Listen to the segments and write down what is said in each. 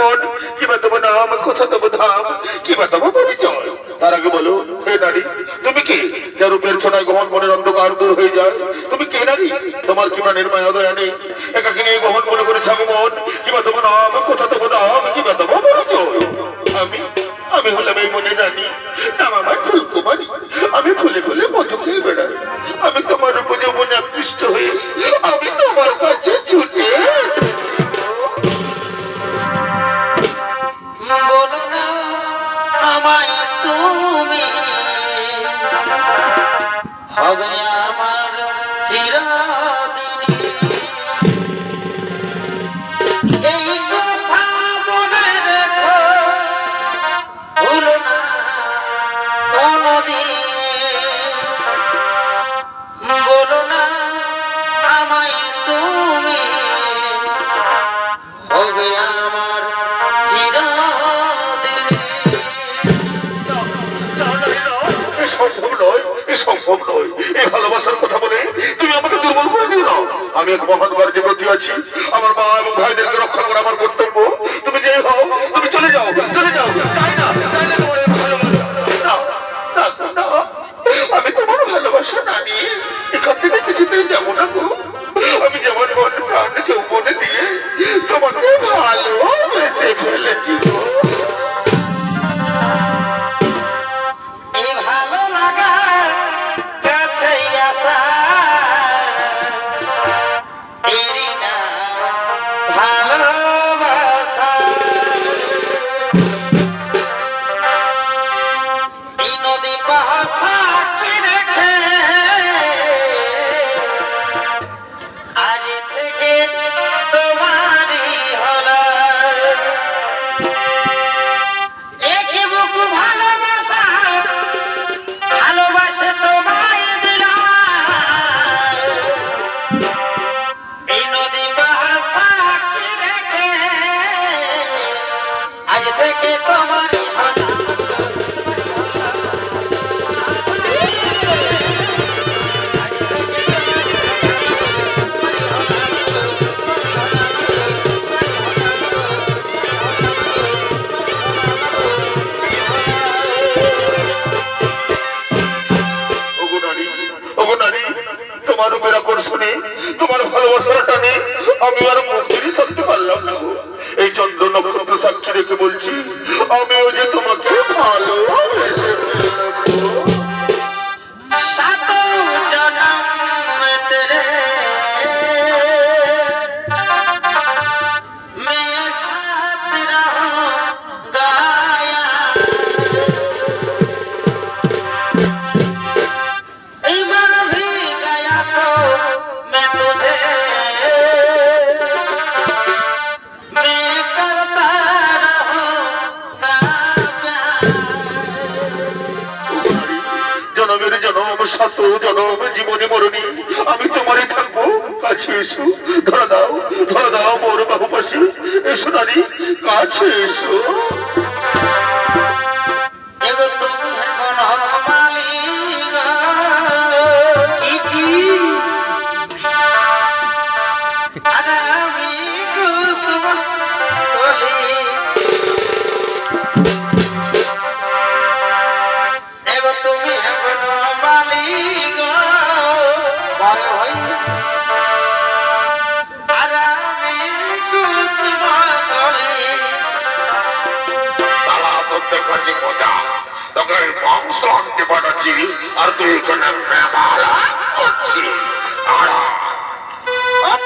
আগমন কিবা তোমার নাম, কোথা তব ধাম, কিবা তোমার পরিচয়। তার আগে বলো, হে নারী, তুমি কি? যার রূপের ছোড়ায় গহন মনের অন্ধকার দূর হয়ে যায়। তুমি কে নারী? তোমার কি প্রাণের মায়া দয়া নেই? একাকে নিয়ে গহন মনে করেছ আগমন কিবা তোমার নাম, কোথা তব ধাম, কিবা তোমার পরিচয়। আমি আমি হলাম এই মনে রানী। নাম আমার ফুলকুমারী। আমি ফুলে ফুলে মধু খেয়ে বেড়াই। আমি তোমার উপর যৌবনে আকৃষ্ট হয়ে, আমি তোমার কাছে ছুটে সম্ভব নয় এই ভালোবাসার কথা বলে তুমি আমাকে দুর্বল করে দিও না। আমি এক মহান কার্যে ব্রতী আছি। আমার মা এবং ভাইদেরকে রক্ষা করা আমার তোমার রূপের আকর্ষণে তোমার ভালোবাসার টানে আমি আর মুক্তিরই থাকতে পারলাম না গো। এই চন্দ্র নক্ষত্র সাক্ষী রেখে বলছি আমিও যে তোমাকে ভালোবেসে ফেললাম শত জনম জীবনে মরণী। আমি তোমারই থাকব। কাছে এসো। ধরা দাও। ধরা দাও মোর বাহু পাশে এসো নারী, কাছে এসো। দেখাচ্ছি মজা তোকে মাংস আনতে পারছি আর তুই এখানে প্রেমালা করছি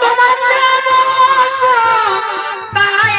তোমার প্রেম তাই